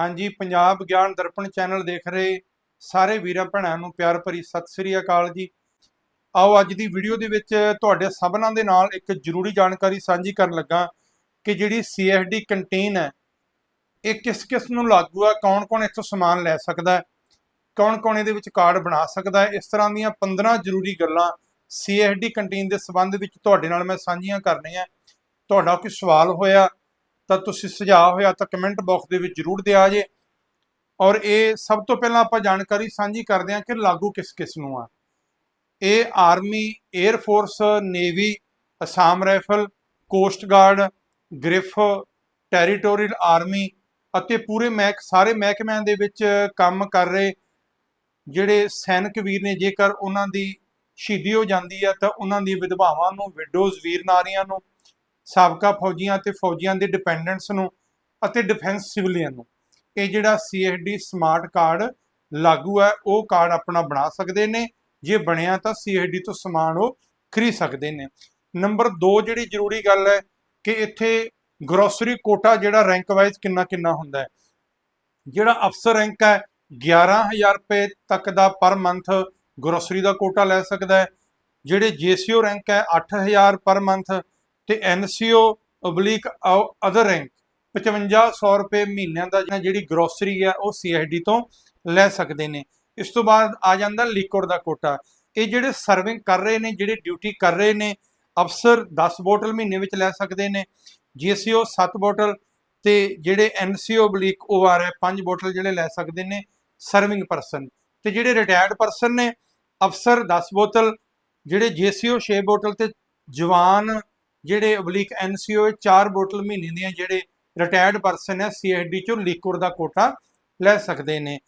ਹਾਂਜੀ, ਪੰਜਾਬ ਗਿਆਨ ਦਰਪਣ ਚੈਨਲ ਦੇਖ ਰਹੇ ਸਾਰੇ ਵੀਰਾਂ ਭੈਣਾਂ ਨੂੰ ਪਿਆਰ ਭਰੀ ਸਤਿ ਸ੍ਰੀ ਅਕਾਲ ਜੀ। ਆਓ ਅੱਜ ਦੀ ਵੀਡੀਓ ਦੇ ਵਿੱਚ ਤੁਹਾਡੇ ਸਭਨਾਂ ਦੇ ਨਾਲ ਇੱਕ ਜ਼ਰੂਰੀ ਜਾਣਕਾਰੀ ਸਾਂਝੀ ਕਰਨ ਲੱਗਾ ਕਿ ਜਿਹੜੀ CSD ਕੰਟੇਨ ਹੈ, ਇਹ ਕਿਸ ਕਿਸ ਨੂੰ ਲਾਗੂ ਹੈ ਕੌਣ-ਕੌਣ ਇੱਥੋਂ ਸਮਾਨ ਲੈ ਸਕਦਾ ਹੈ, ਕੌਣ-ਕੌਣ ਇਹਦੇ ਵਿੱਚ ਕਾਰਡ ਬਣਾ ਸਕਦਾ ਹੈ, ਇਸ ਤਰ੍ਹਾਂ ਦੀਆਂ 15 ਜ਼ਰੂਰੀ ਗੱਲਾਂ CSD ਕੰਟੇਨ ਦੇ ਸੰਬੰਧ ਵਿੱਚ ਤੁਹਾਡੇ ਨਾਲ ਮੈਂ ਸਾਂਝੀਆਂ ਕਰਨੀਆਂ। ਤੁਹਾਡਾ ਕੋਈ ਸਵਾਲ ਹੋਇਆ ਤਾਂ ਤੁਸੀਂ ਸੁਝਾਅ ਹੋਇਆ ਤਾਂ ਕਮੈਂਟ ਬਾਕਸ ਦੇ ਵਿੱਚ ਜਰੂਰ ਦਿਆ ਜੇ। ਔਰ ਇਹ ਸਭ ਤੋਂ ਪਹਿਲਾਂ ਆਪਾਂ ਜਾਣਕਾਰੀ ਸਾਂਝੀ ਕਰਦੇ ਹਾਂ ਕਿ ਲਾਗੂ ਕਿਸ ਕਿਸ ਨੂੰ ਆ। ਇਹ army air force navy Assam rifle coast guard GREF territorial army ਅਤੇ ਪੂਰੇ ਮਹਿਕ, ਸਾਰੇ ਮਹਿਕਮਿਆਂ ਦੇ ਵਿੱਚ ਕੰਮ ਕਰ ਰਹੇ ਜਿਹੜੇ ਸੈਨਿਕ ਵੀਰ ਨੇ, ਜੇਕਰ ਉਹਨਾਂ ਦੀ ਸ਼ਹੀਦੀ ਹੋ ਜਾਂਦੀ ਹੈ ਤਾਂ ਉਹਨਾਂ ਦੀ ਵਿਧਵਾਵਾਂ ਨੂੰ ਵਿਡੋਜ਼ ਵੀਰ, ਨਾਰੀਆਂ ਨੂੰ ਸਾਬਕਾ ਫੌਜੀਆਂ ਤੇ ਫੌਜੀਆਂ ਦੇ ਡਿਪੈਂਡੈਂਟਸ ਨੂੰ ਅਤੇ ਡਿਫੈਂਸ ਸਿਵਲੀਅਨ ਨੂੰ। ਇਹ ਜਿਹੜਾ CSD ਸਮਾਰਟ ਕਾਰਡ ਲਾਗੂ ਹੈ, ਉਹ ਕਾਰਡ ਆਪਣਾ ਬਣਾ ਸਕਦੇ ਨੇ। ਜੇ ਬਣਿਆ ਤਾਂ CSD ਤੋਂ ਸਮਾਨ ਉਹ ਖਰੀਦ ਸਕਦੇ ਨੇ। ਨੰਬਰ 2 ਜਿਹੜੀ ਜ਼ਰੂਰੀ ਗੱਲ ਹੈ ਕਿ ਇੱਥੇ ਗਰੋਸਰੀ ਕੋਟਾ ਜਿਹੜਾ ਰੈਂਕ ਵਾਈਜ਼ ਕਿੰਨਾ ਕਿੰਨਾ ਹੁੰਦਾ ਹੈ। ਜਿਹੜਾ ਅਫਸਰ ਰੈਂਕ ਹੈ 11000 ਰੁਪਏ ਤੱਕ ਦਾ ਪਰ ਮੰਥ ਗਰੋਸਰੀ ਦਾ ਕੋਟਾ ਲੈ ਸਕਦਾ ਹੈ। ਜਿਹੜੇ ਜੀਸੀਓ ਰੈਂਕ ਹੈ 8000 ਪਰ ਮੰਥ ਤੇ ਐਨਸੀਓ ਓਬਲੀਕ ਅਦਰ ਰੈਂਕ 5500 ਰੁਪਏ ਮਹੀਨਿਆਂ ਦਾ ਜਿਹੜੀ ਗਰੋਸਰੀ ਹੈ, ਉਹ ਸੀਐਸਡੀ ਤੋਂ ਲੈ ਸਕਦੇ ਨੇ। ਇਸ ਤੋਂ ਬਾਅਦ ਆ ਜਾਂਦਾ ਲਿਕਵਿਡ ਦਾ ਕੋਟਾ। ਇਹ ਜਿਹੜੇ ਸਰਵਿੰਗ ਕਰ ਰਹੇ ਨੇ, ਜਿਹੜੇ ਡਿਊਟੀ ਕਰ ਰਹੇ ਨੇ, ਅਫਸਰ 10 ਬੋਟਲ ਮਹੀਨੇ ਵਿੱਚ ਲੈ ਸਕਦੇ ਨੇ। ਜੀਸੀਓ 7 ਬੋਟਲ ਤੇ ਜਿਹੜੇ ਐਨਸੀਓ ਓਬਲੀਕ ਓਆਰ ਹੈ 5 ਬੋਟਲ ਜਿਹੜੇ ਲੈ ਸਕਦੇ ਨੇ ਸਰਵਿੰਗ ਪਰਸਨ ਤੇ ਜਿਹੜੇ ਰਿਟਾਇਰਡ ਪਰਸਨ ਨੇ, ਅਫਸਰ 10 ਬੋਤਲ, ਜਿਹੜੇ ਜੀਸੀਓ 6 ਬੋਟਲ ਤੇ ਜਵਾਨ ਜਿਹੜੇ ਓਬਲੀਕ ਐਨਸੀਓ ਚਾਰ ਬੋਤਲ ਮਹੀਨੇ ਦੀਆਂ ਜਿਹੜੇ ਰਿਟਾਇਰਡ ਪਰਸਨ ਹੈ ਸੀਐਸਡੀ ਚੋਂ ਲਿਕਵਿਡ ਦਾ ਕੋਟਾ ਲੈ ਸਕਦੇ ਨੇ।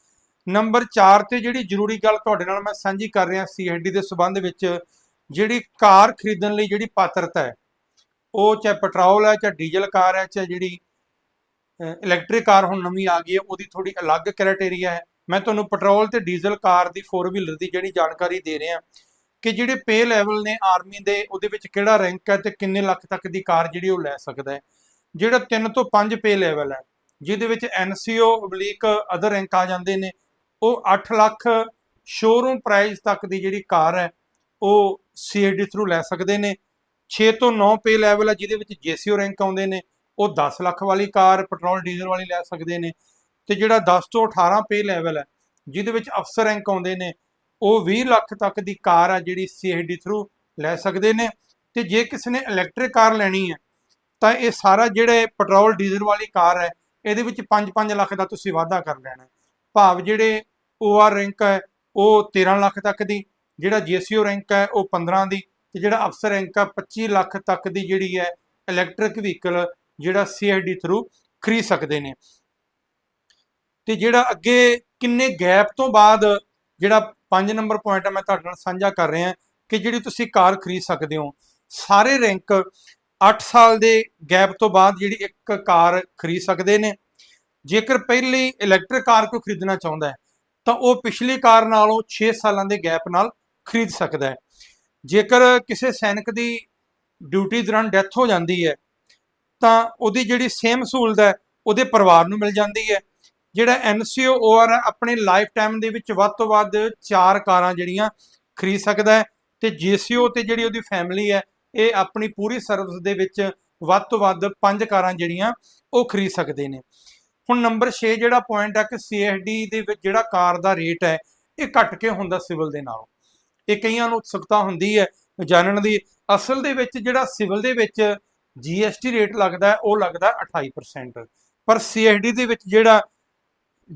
ਨੰਬਰ 4 ਤੇ ਜਿਹੜੀ ਜ਼ਰੂਰੀ ਗੱਲ ਤੁਹਾਡੇ ਨਾਲ ਮੈਂ ਸਾਂਝੀ ਕਰ ਰਿਹਾ ਸੀਐਸਡੀ ਦੇ ਸਬੰਧ ਵਿੱਚ, ਜਿਹੜੀ ਕਾਰ ਖਰੀਦਣ ਲਈ ਜਿਹੜੀ ਪਾਤਰਤਾ ਹੈ, ਉਹ ਚਾਹੇ ਪੈਟਰੋਲ ਹੈ, ਚਾਹੇ ਡੀਜ਼ਲ ਕਾਰ ਹੈ, ਚਾਹੇ ਜਿਹੜੀ ਇਲੈਕਟ੍ਰਿਕ ਕਾਰ ਹੁਣ ਨਵੀਂ ਆ ਗਈ ਹੈ, ਉਹਦੀ ਥੋੜੀ ਅਲੱਗ ਕ੍ਰਾਈਟੇਰੀਆ ਹੈ। ਮੈਂ ਤੁਹਾਨੂੰ ਪੈਟਰੋਲ ਤੇ ਡੀਜ਼ਲ ਕਾਰ ਦੀ 4 ਵੀਲਰ ਦੀ ਜਿਹੜੀ ਜਾਣਕਾਰੀ ਦੇ ਰਿਹਾ। ਕਿ ਜਿਹੜੇ ਪੇ ਲੈਵਲ ਨੇ ਆਰਮੀ ਦੇ, ਉਹਦੇ ਵਿੱਚ ਕਿਹੜਾ ਰੈਂਕ ਹੈ ਤੇ ਕਿੰਨੇ ਲੱਖ ਤੱਕ ਦੀ ਕਾਰ ਜਿਹੜੀ ਉਹ ਲੈ ਸਕਦਾ ਹੈ। ਜਿਹੜਾ 3 ਤੋਂ 5 ਪੇ ਲੈਵਲ ਹੈ, ਜਿਹਦੇ ਵਿੱਚ ਐਨਸੀਓ ਬਲੀਕ ਅਦਰ ਰੈਂਕ ਆ ਜਾਂਦੇ ਨੇ, ਉਹ 8 ਲੱਖ ਸ਼ੋਰੂਮ ਪ੍ਰਾਈਸ ਤੱਕ ਦੀ ਜਿਹੜੀ ਕਾਰ ਹੈ, ਉਹ ਸੀਐਡੀ ਥਰੂ ਲੈ ਸਕਦੇ ਨੇ। 6 ਤੋਂ 9 ਪੇ ਲੈਵਲ ਹੈ, ਜਿਹਦੇ ਵਿੱਚ ਜੀਸੀਓ ਰੈਂਕ ਆਉਂਦੇ ਨੇ, ਉਹ 10 ਲੱਖ ਵਾਲੀ ਕਾਰ ਪੈਟਰੋਲ ਡੀਜ਼ਲ ਵਾਲੀ ਲੈ ਸਕਦੇ ਨੇ। ਤੇ ਜਿਹੜਾ 10 ਤੋਂ 18 ਪੇ ਲੈਵਲ ਹੈ, ਜਿਹਦੇ ਵਿੱਚ ਅਫਸਰ ਰੈਂਕ ਆਉਂਦੇ ਨੇ ਉਹ 20 ਲੱਖ ਤੱਕ ਦੀ ਕਾਰ ਆ ਜਿਹੜੀ ਸੀਐਡੀ ਥਰੂ ਲੈ ਸਕਦੇ ਨੇ ਤੇ ਜੇ ਕਿਸੇ ਨੇ ਇਲੈਕਟ੍ਰਿਕ ਕਾਰ ਲੈਣੀ ਹੈ, ਤਾਂ ਇਹ ਸਾਰਾ ਜਿਹੜੇ ਪੈਟਰੋਲ ਡੀਜ਼ਲ ਵਾਲੀ ਕਾਰ ਹੈ, ਇਹਦੇ ਵਿੱਚ 5-5 ਲੱਖ ਦਾ ਤੁਸੀਂ ਵਾਧਾ ਕਰ ਲੈਣਾ। ਭਾਵ ਜਿਹੜੇ OR ਰੈਂਕ ਹੈ, ਉਹ 13 ਲੱਖ ਤੱਕ ਦੀ, ਜਿਹੜਾ ਜੀਸੀਓ ਰੈਂਕ ਹੈ, ਉਹ 15 ਦੀ, ਤੇ ਜਿਹੜਾ ਅਫਸਰ ਰੈਂਕ ਹੈ 25 ਲੱਖ ਤੱਕ ਦੀ ਜਿਹੜੀ ਹੈ ਇਲੈਕਟ੍ਰਿਕ ਵਹੀਕਲ ਜਿਹੜਾ ਸੀਐਡੀ ਥਰੂ ਖਰੀਦ ਸਕਦੇ ਨੇ। ਤੇ ਜਿਹੜਾ ਅੱਗੇ ਕਿੰਨੇ ਗੈਪ ਤੋਂ ਬਾਅਦ ਜਿਹੜਾ 5 ਨੰਬਰ ਪੁਆਇੰਟ ਹੈ ਮੈਂ ਤੁਹਾਡੇ ਨਾਲ ਸਾਂਝਾ ਕਰ ਰਿਹਾ ਕਿ ਜਿਹੜੀ ਤੁਸੀਂ ਕਾਰ ਖਰੀਦ ਸਕਦੇ ਹੋ, ਸਾਰੇ ਰੈਂਕ 8 ਸਾਲ ਦੇ ਗੈਪ ਤੋਂ ਬਾਅਦ ਜਿਹੜੀ ਇੱਕ ਕਾਰ ਖਰੀਦ ਸਕਦੇ ਨੇ। ਜੇਕਰ ਪਹਿਲੀ ਇਲੈਕਟ੍ਰਿਕ ਕਾਰ ਕੋਈ ਖਰੀਦਣਾ ਚਾਹੁੰਦਾ ਹੈ, ਤਾਂ ਉਹ ਪਿਛਲੀ ਕਾਰ ਨਾਲੋਂ 6 ਸਾਲਾਂ ਦੇ ਗੈਪ ਨਾਲ ਖਰੀਦ ਸਕਦਾ ਹੈ। ਜੇਕਰ ਕਿਸੇ ਸੈਨਿਕ ਦੀ ਡਿਊਟੀ ਦੌਰਾਨ ਡੈਥ ਹੋ ਜਾਂਦੀ ਹੈ, ਤਾਂ ਉਹਦੀ ਜਿਹੜੀ ਸੇਮ ਸਹੂਲਤ ਹੈ, ਉਹਦੇ ਪਰਿਵਾਰ ਨੂੰ ਮਿਲ ਜਾਂਦੀ ਹੈ। ਜਿਹੜਾ ਐਨਸੀਓ ਓਆਰ ਆਪਣੇ ਲਾਈਫ ਟਾਈਮ ਦੇ ਵਿੱਚ ਵੱਧ ਤੋਂ ਵੱਧ ਚਾਰ ਕਾਰਾਂ ਜਿਹੜੀਆਂ ਖਰੀਦ ਸਕਦਾ ਹੈ ਤੇ ਜੀਸੀਓ ਤੇ ਜਿਹੜੀ ਉਹਦੀ ਫੈਮਿਲੀ ਹੈ, ਇਹ ਆਪਣੀ ਪੂਰੀ ਸਰਵਿਸ ਦੇ ਵਿੱਚ ਵੱਧ ਤੋਂ ਵੱਧ ਪੰਜ ਕਾਰਾਂ ਜਿਹੜੀਆਂ ਉਹ ਖਰੀਦ ਸਕਦੇ ਨੇ। ਹੁਣ ਨੰਬਰ 6 ਜਿਹੜਾ ਪੁਆਇੰਟ ਆ ਕਿ ਸੀਐਸਡੀ ਦੇ ਵਿੱਚ ਜਿਹੜਾ ਕਾਰ ਦਾ ਰੇਟ ਹੈ, ਇਹ ਘਟ ਕੇ ਹੁੰਦਾ ਸਿਵਲ ਦੇ ਨਾਲੋਂ। ਇਹ ਕਈਆਂ ਨੂੰ ਉਤਸੁਕਤਾ ਹੁੰਦੀ ਹੈ ਜਾਣਨ ਦੀ। ਅਸਲ ਦੇ ਵਿੱਚ ਜਿਹੜਾ ਸਿਵਲ ਦੇ ਵਿੱਚ ਜੀਐਸਟੀ ਰੇਟ ਲੱਗਦਾ ਉਹ ਲੱਗਦਾ 28% ਪਰ ਸੀਐਸਡੀ ਦੇ ਵਿੱਚ ਜਿਹੜਾ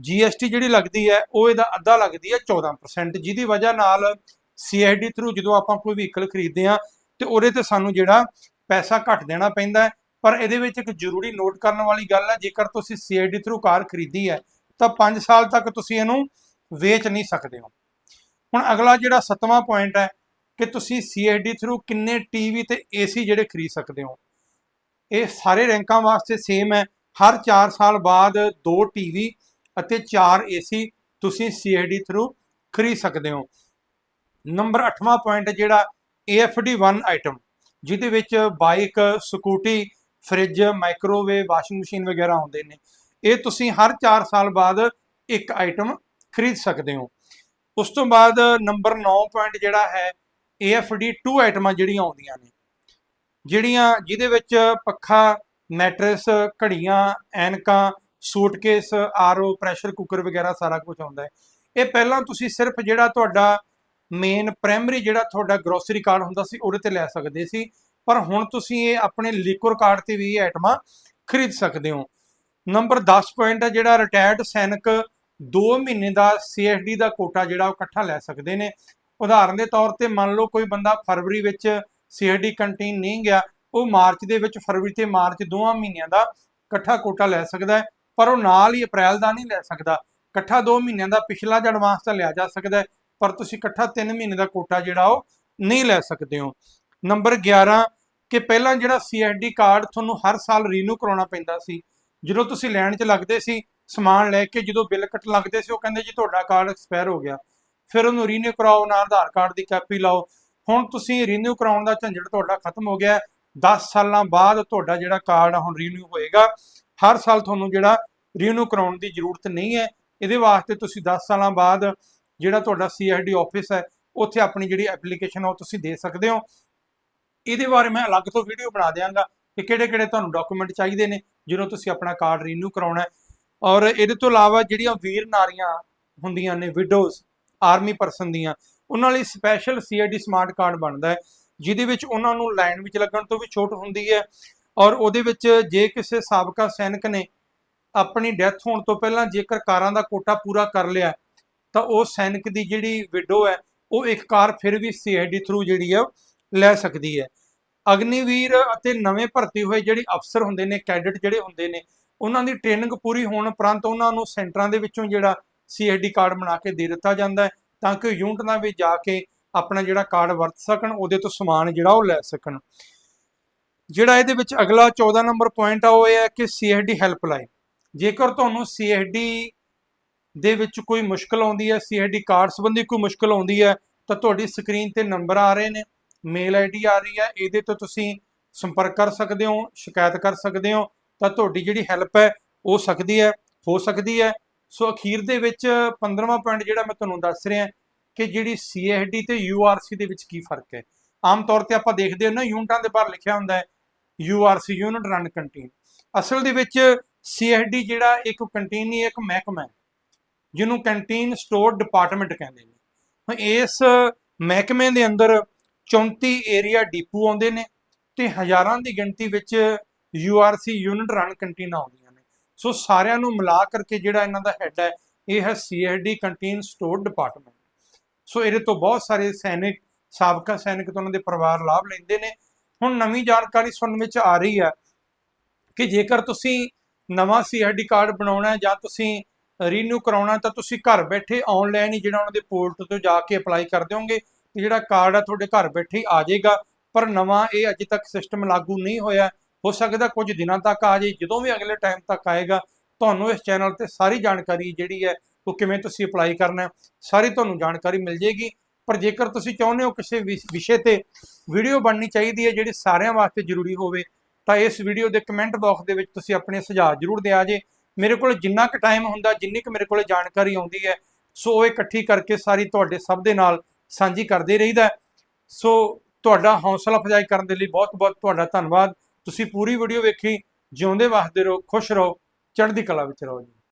ਜੀਐਸਟੀ ਜਿਹੜੀ ਲੱਗਦੀ ਹੈ, ਉਹ ਇਹਦਾ ਅੱਧਾ ਲੱਗਦੀ ਹੈ 14% ਜਿਹਦੀ ਵਜ੍ਹਾ ਨਾਲ ਸੀਐਸਡੀ ਥਰੂ ਜਦੋਂ ਆਪਾਂ ਕੋਈ ਵਹੀਕਲ ਖਰੀਦਦੇ ਆ ਤੇ ਉਹਦੇ ਤੇ ਸਾਨੂੰ ਜਿਹੜਾ ਪੈਸਾ ਘੱਟ ਦੇਣਾ ਪੈਂਦਾ ਹੈ। ਪਰ ਇਹਦੇ ਵਿੱਚ ਇੱਕ ਜ਼ਰੂਰੀ ਨੋਟ ਕਰਨ ਵਾਲੀ ਗੱਲ ਹੈ, ਜੇਕਰ ਤੁਸੀਂ ਸੀਆਈਡੀ ਥਰੂ ਕਾਰ ਖਰੀਦੀ ਹੈ, ਤਾਂ 5 ਸਾਲ ਤੱਕ ਤੁਸੀਂ ਇਹਨੂੰ ਵੇਚ ਨਹੀਂ ਸਕਦੇ ਹੋ। ਹੁਣ ਅਗਲਾ ਜਿਹੜਾ ਸੱਤਵਾਂ ਪੁਆਇੰਟ ਹੈ ਕਿ ਤੁਸੀਂ ਸੀਆਈਡੀ ਥਰੂ ਕਿੰਨੇ ਟੀਵੀ ਤੇ ਏਸੀ ਜਿਹੜੇ ਖਰੀਦ ਸਕਦੇ ਹੋ। ਇਹ ਸਾਰੇ ਰੈਂਕਾਂ ਵਾਸਤੇ ਸੇਮ ਹੈ। ਹਰ 4 ਸਾਲ ਬਾਅਦ 2 ਟੀਵੀ ਅਤੇ 4 ਏਸੀ ਤੁਸੀਂ ਸੀਆਈਡੀ ਥਰੂ ਖਰੀਦ ਸਕਦੇ ਹੋ। ਨੰਬਰ 8ਵਾਂ ਪੁਆਇੰਟ ਜਿਹੜਾ AFD 1 ਆਈਟਮ ਜਿਹਦੇ ਵਿੱਚ bike scooty fridge microwave washing machine ਵਗੈਰਾ ਆਉਂਦੇ ਨੇ। ਇਹ ਤੁਸੀਂ ਹਰ 4 ਸਾਲ ਬਾਅਦ ਇੱਕ ਆਈਟਮ ਖਰੀਦ ਸਕਦੇ ਹੋ। ਉਸ ਤੋਂ ਬਾਅਦ ਨੰਬਰ 9 ਪੁਆਇੰਟ ਜਿਹੜਾ ਹੈ AFD 2 ਆਈਟਮਾਂ ਜਿਹੜੀਆਂ ਆਉਂਦੀਆਂ ਨੇ। ਜਿਹੜੀਆਂ ਜਿਹਦੇ ਵਿੱਚ ਪੱਖਾ ਮੈਟਰਸ ਘੜੀਆਂ, ਐਨਕਾਂ ਸੂਟਕੇਸ ਆਰਓ ਪ੍ਰੈਸ਼ਰ ਕੁੱਕਰ ਵਗੈਰਾ ਸਾਰਾ ਕੁਝ ਆਉਂਦਾ ਹੈ। ਇਹ ਪਹਿਲਾਂ ਤੁਸੀਂ ਸਿਰਫ ਜਿਹੜਾ ਤੁਹਾਡਾ ਮੇਨ ਪ੍ਰਾਇਮਰੀ ਜਿਹੜਾ ਤੁਹਾਡਾ ਗਰੋਸਰੀ ਕਾਰਡ ਹੁੰਦਾ ਸੀ, ਉਹਦੇ ਤੇ ਲੈ ਸਕਦੇ ਸੀ। ਪਰ ਹੁਣ ਤੁਸੀਂ ਇਹ ਆਪਣੇ ਲਿਕੁਰ ਕਾਰਡ ਤੇ ਵੀ ਇਹ ਆਈਟਮਾਂ ਖਰੀਦ ਸਕਦੇ ਹੋ। ਨੰਬਰ 10 ਪੁਆਇੰਟ ਹੈ ਜਿਹੜਾ ਰਿਟਾਇਰਡ ਸੈਨਿਕ 2 ਮਹੀਨੇ ਦਾ CSD ਦਾ ਕੋਟਾ ਜਿਹੜਾ ਉਹ ਇਕੱਠਾ ਲੈ ਸਕਦੇ ਨੇ। ਉਦਾਹਰਨ ਦੇ ਤੌਰ ਤੇ ਮੰਨ ਲਓ ਕੋਈ ਬੰਦਾ ਫਰਵਰੀ ਵਿੱਚ CSD ਕੰਟੀਨ ਨਹੀਂ ਗਿਆ, ਉਹ ਮਾਰਚ ਦੇ ਵਿੱਚ ਫਰਵਰੀ ਤੇ ਮਾਰਚ ਦੋਵਾਂ ਮਹੀਨਿਆਂ ਦਾ ਇਕੱਠਾ ਕੋਟਾ ਲੈ ਸਕਦਾ ਹੈ। ਪਰ ਉਹ ਨਾਲ ਹੀ ਅਪ੍ਰੈਲ ਦਾ ਨਹੀਂ ਲੈ ਸਕਦਾ। ਇਕੱਠਾ 2 ਮਹੀਨਿਆਂ ਦਾ ਪਿਛਲਾ ਜਾਂ ਐਡਵਾਂਸ ਤਾਂ ਲਿਆ ਜਾ ਸਕਦਾ ਪਰ ਤੁਸੀਂ ਇਕੱਠਾ 3 ਮਹੀਨੇ ਦਾ ਕੋਟਾ ਜਿਹੜਾ ਉਹ ਨਹੀਂ ਲੈ ਸਕਦੇ ਹੋ। ਨੰਬਰ 11 ਕਿ ਪਹਿਲਾਂ ਜਿਹੜਾ CSD ਕਾਰਡ ਤੁਹਾਨੂੰ ਹਰ ਸਾਲ ਰੀਨਿਊ ਕਰਾਉਣਾ ਪੈਂਦਾ ਸੀ। ਜਦੋਂ ਤੁਸੀਂ ਲੈਣ 'ਚ ਲੱਗਦੇ ਸੀ, ਸਮਾਨ ਲੈ ਕੇ ਜਦੋਂ ਬਿੱਲ ਕੱਟ ਲੱਗਦੇ ਸੀ, ਉਹ ਕਹਿੰਦੇ ਜੀ ਤੁਹਾਡਾ ਕਾਰਡ ਐਕਸਪਾਇਰ ਹੋ ਗਿਆ। ਫਿਰ ਉਹਨੂੰ ਰੀਨਿਊ ਕਰਾਓ ਨਾਲ ਆਧਾਰ ਕਾਰਡ ਦੀ ਕਾਪੀ ਲਾਓ। ਹੁਣ ਤੁਸੀਂ ਰੀਨਿਊ ਕਰਾਉਣ ਦਾ ਝੰਜਟ ਤੁਹਾਡਾ ਖਤਮ ਹੋ ਗਿਆ ਹੈ। 10 ਸਾਲਾਂ ਬਾਅਦ ਤੁਹਾਡਾ ਜਿਹੜਾ ਕਾਰਡ ਹੁਣ ਰੀਨਿਊ ਹੋਏਗਾ। ਹਰ ਸਾਲ ਤੁਹਾਨੂੰ ਜਿਹੜਾ ਰੀਨਿਊ ਕਰਾਉਣ ਦੀ ਜ਼ਰੂਰਤ ਨਹੀਂ ਹੈ। ਇਹਦੇ ਵਾਸਤੇ ਤੁਸੀਂ 10 ਸਾਲਾਂ ਬਾਅਦ ਜਿਹੜਾ ਤੁਹਾਡਾ CID ਆਫਿਸ ਹੈ, ਉੱਥੇ ਆਪਣੀ ਜਿਹੜੀ ਐਪਲੀਕੇਸ਼ਨ ਉਹ ਤੁਸੀਂ ਦੇ ਸਕਦੇ ਹੋ। ਇਹਦੇ ਬਾਰੇ ਮੈਂ ਅਲੱਗ ਤੋਂ ਵੀਡੀਓ ਬਣਾ ਦਿਆਂਗਾ ਕਿ ਕਿਹੜੇ ਕਿਹੜੇ ਤੁਹਾਨੂੰ ਡਾਕੂਮੈਂਟ ਚਾਹੀਦੇ ਨੇ ਜਦੋਂ ਤੁਸੀਂ ਆਪਣਾ ਕਾਰਡ ਰੀਨਿਊ ਕਰਾਉਣਾ ਹੈ। ਔਰ ਇਹਦੇ ਤੋਂ ਇਲਾਵਾ ਜਿਹੜੀਆਂ ਵੀਰ ਨਾਰੀਆਂ ਹੁੰਦੀਆਂ ਨੇ ਵਿਡੋਜ਼ ਆਰਮੀ ਪਰਸਨ ਦੀਆਂ, ਉਹਨਾਂ ਲਈ ਸਪੈਸ਼ਲ CID ਸਮਾਰਟ ਕਾਰਡ ਬਣਦਾ ਹੈ, ਜਿਹਦੇ ਵਿੱਚ ਉਹਨਾਂ ਨੂੰ ਲਾਈਨ ਵਿੱਚ ਲੱਗਣ ਤੋਂ ਵੀ ਛੋਟ ਹੁੰਦੀ ਹੈ। ਔਰ ਉਹਦੇ ਵਿੱਚ ਜੇ ਕਿਸੇ ਸਾਬਕਾ ਸੈਨਿਕ ਨੇ ਆਪਣੀ ਡੈਥ ਹੋਣ ਤੋਂ ਪਹਿਲਾਂ ਜੇਕਰ ਕਾਰਾਂ ਦਾ ਕੋਟਾ ਪੂਰਾ ਕਰ ਲਿਆ, ਤਾਂ ਉਹ ਸੈਨਿਕ ਦੀ ਜਿਹੜੀ ਵਿਡੋ ਹੈ, ਉਹ ਇੱਕ ਕਾਰ ਫਿਰ ਵੀ CID ਥਰੂ ਜਿਹੜੀ ਹੈ ਲੈ ਸਕਦੀ ਹੈ। ਅਗਨੀਵੀਰ ਅਤੇ ਨਵੇਂ ਭਰਤੀ ਹੋਏ ਜਿਹੜੇ ਅਫਸਰ ਹੁੰਦੇ ਨੇ, ਕੈਡਟ ਜਿਹੜੇ ਹੁੰਦੇ ਨੇ, ਉਹਨਾਂ ਦੀ ਟ੍ਰੇਨਿੰਗ ਪੂਰੀ ਹੋਣ ਉਪਰੰਤ ਉਹਨਾਂ ਨੂੰ ਸੈਂਟਰਾਂ ਦੇ ਵਿੱਚੋਂ ਜਿਹੜਾ CID ਕਾਰਡ ਬਣਾ ਕੇ ਦੇ ਦਿੱਤਾ ਜਾਂਦਾ ਹੈ, ਤਾਂ ਕਿ ਯੂਨਿਟ ਨਾਲ ਵੀ ਜਾ ਕੇ ਆਪਣਾ ਜਿਹੜਾ ਕਾਰਡ ਵਰਤ ਸਕਣ, ਉਹਦੇ ਤੋਂ ਸਮਾਨ ਜਿਹੜਾ ਉਹ ਲੈ ਸਕਣ। ਜਿਹੜਾ ਇਹਦੇ ਵਿੱਚ ਅਗਲਾ 14 ਨੰਬਰ ਪੁਆਇੰਟ ਆ, ਉਹ ਇਹ ਹੈ ਕਿ CID ਹੈਲਪਲਾਈਨ ਜੇਕਰ ਤੁਹਾਨੂੰ CID ਦੇ ਵਿੱਚ ਕੋਈ ਮੁਸ਼ਕਲ ਆਉਂਦੀ ਹੈ CID ਕਾਰਡ ਸੰਬੰਧੀ ਕੋਈ ਮੁਸ਼ਕਲ ਆਉਂਦੀ ਹੈ, ਤਾਂ ਤੁਹਾਡੀ ਸਕਰੀਨ ਤੇ ਨੰਬਰ ਆ ਰਹੇ ਨੇ ਮੇਲ ਆਈਡੀ ਆ ਰਹੀ ਹੈ, ਇਹਦੇ ਤੋਂ ਤੁਸੀਂ ਸੰਪਰਕ ਕਰ ਸਕਦੇ ਹੋ, ਸ਼ਿਕਾਇਤ ਕਰ ਸਕਦੇ ਹੋ, ਤਾਂ ਤੁਹਾਡੀ ਜਿਹੜੀ ਹੈਲਪ ਹੈ, ਉਹ ਸਕਦੀ ਹੈ, ਹੋ ਸਕਦੀ ਹੈ। ਸੋ ਅਖੀਰ ਦੇ ਵਿੱਚ 15ਵਾਂ ਪੁਆਇੰਟ ਜਿਹੜਾ ਮੈਂ ਤੁਹਾਨੂੰ ਦੱਸ ਰਿਹਾ ਕਿ ਜਿਹੜੀ CID ਤੇ URC ਦੇ ਵਿੱਚ ਕੀ ਫ਼ਰਕ ਹੈ। ਆਮ ਤੌਰ ਤੇ ਆਪਾਂ ਦੇਖਦੇ ਹਾਂ ਨਾ ਯੂਨਿਟਾਂ ਦੇ ਬਾਹਰ ਲਿਖਿਆ ਹੁੰਦਾ ਹੈ URC ਯੂਨਿਟ ਰਨ ਕੰਟੀਨ ਅਸਲ ਦੇ ਵਿੱਚ CID ਜਿਹੜਾ ਇੱਕ ਕੰਟੀਨ ਹੀ ਇੱਕ ਮਹਿਕਮਾ ਹੈ, ਜਿਹਨੂੰ ਕੰਟੀਨ ਸਟੋਰ ਡਿਪਾਰਟਮੈਂਟ ਕਹਿੰਦੇ ਨੇ। ਹੁਣ ਇਸ ਮਹਿਕਮੇ ਦੇ ਅੰਦਰ 34 ਏਰੀਆ ਡੀਪੂ ਆਉਂਦੇ ਨੇ ਤੇ ਹਜ਼ਾਰਾਂ ਦੀ ਗਿਣਤੀ ਵਿੱਚ URC ਯੂਨਿਟ ਰਨ ਕੰਟੀਨਾਂ ਆਉਂਦੀਆਂ ਨੇ। ਸੋ ਸਾਰਿਆਂ ਨੂੰ ਮਿਲਾ ਕਰਕੇ ਜਿਹੜਾ ਇਹਨਾਂ ਦਾ ਹੈੱਡ ਹੈ, ਇਹ ਹੈ CID canteen store department so ਇਹਦੇ ਤੋਂ ਬਹੁਤ ਸਾਰੇ ਸੈਨਿਕ, ਸਾਬਕਾ ਸੈਨਿਕ ਤੋਂ ਉਹਨਾਂ ਦੇ ਪਰਿਵਾਰ ਲਾਭ ਲੈਂਦੇ ਨੇ। ਹੁਣ ਨਵੀਂ ਜਾਣਕਾਰੀ ਸੁਣਨ ਵਿੱਚ ਆ ਰਹੀ ਹੈ ਕਿ ਜੇਕਰ ਤੁਸੀਂ ਨਵਾਂ CID ਕਾਰਡ ਬਣਾਉਣਾ ਹੈ ਜਾਂ ਤੁਸੀਂ ਰੀਨਿਊ ਕਰਾਉਣਾ ਤਾਂ ਤੁਸੀਂ ਘਰ ਬੈਠੇ ਆਨਲਾਈਨ ਹੀ ਜਿਹੜਾ ਉਹਨਾਂ ਦੇ ਪੋਰਟਲ ਤੋਂ ਜਾ ਕੇ ਅਪਲਾਈ ਕਰ ਦਿਓਗੇ ਤੇ ਜਿਹੜਾ ਕਾਰਡ ਆ ਤੁਹਾਡੇ ਘਰ ਬੈਠੇ ਹੀ ਆ ਜਾਏਗਾ, ਪਰ ਨਵਾਂ ਇਹ ਅਜੇ ਤੱਕ ਸਿਸਟਮ ਲਾਗੂ ਨਹੀਂ ਹੋਇਆ। ਹੋ ਸਕਦਾ ਕੁਝ ਦਿਨਾਂ ਤੱਕ ਆ ਜਾਏ, ਜਦੋਂ ਵੀ ਅਗਲੇ ਟਾਈਮ ਤੱਕ ਆਏਗਾ, ਤੁਹਾਨੂੰ ਇਸ ਚੈਨਲ ਤੇ ਸਾਰੀ ਜਾਣਕਾਰੀ ਜਿਹੜੀ ਹੈ ਉਹ ਕਿਵੇਂ ਤੁਸੀਂ ਅਪਲਾਈ ਕਰਨਾ ਹੈ, ਸਾਰੀ ਤੁਹਾਨੂੰ ਜਾਣਕਾਰੀ ਮਿਲ ਜੇਗੀ ਪਰ ਜੇਕਰ ਤੁਸੀਂ ਚਾਹੁੰਦੇ ਹੋ ਕਿਸੇ ਵਿਸ਼- ਵਿਸ਼ੇ ਤੇ ਵੀਡੀਓ ਬਣਨੀ ਚਾਹੀਦੀ ਹੈ ਜਿਹੜੀ ਸਾਰਿਆਂ ਵਾਸਤੇ ਜ਼ਰੂਰੀ ਹੋਵੇ, ਤਾਂ ਇਸ ਵੀਡੀਓ ਦੇ ਕਮੈਂਟ ਬਾਕਸ ਦੇ ਵਿੱਚ ਤੁਸੀਂ ਆਪਣੇ ਸੁਝਾਅ ਜ਼ਰੂਰ ਦਿਆ ਜੇ। ਮੇਰੇ ਕੋਲ ਜਿੰਨਾ ਕੁ ਟਾਈਮ ਹੁੰਦਾ, ਜਿੰਨੀ ਕੁ ਮੇਰੇ ਕੋਲ ਜਾਣਕਾਰੀ ਆਉਂਦੀ ਹੈ, ਸੋ ਉਹ ਇਕੱਠੀ ਕਰਕੇ ਸਾਰੀ ਤੁਹਾਡੇ ਸਭ ਦੇ ਨਾਲ ਸਾਂਝੀ ਕਰਦੇ ਰਹੀਦਾ ਸੋ ਤੁਹਾਡਾ ਹੌਸਲਾ ਅਫਜ਼ਾਈ ਕਰਨ ਦੇ ਲਈ ਬਹੁਤ-ਬਹੁਤ ਤੁਹਾਡਾ ਧੰਨਵਾਦ। ਤੁਸੀਂ ਪੂਰੀ ਵੀਡੀਓ ਵੇਖੀ, ਜਿਉਂਦੇ ਵਸਦੇ ਰਹੋ, ਖੁਸ਼ ਰਹੋ, ਚੜ੍ਹਦੀ ਕਲਾ ਵਿੱਚ ਰਹੋ ਜੀ।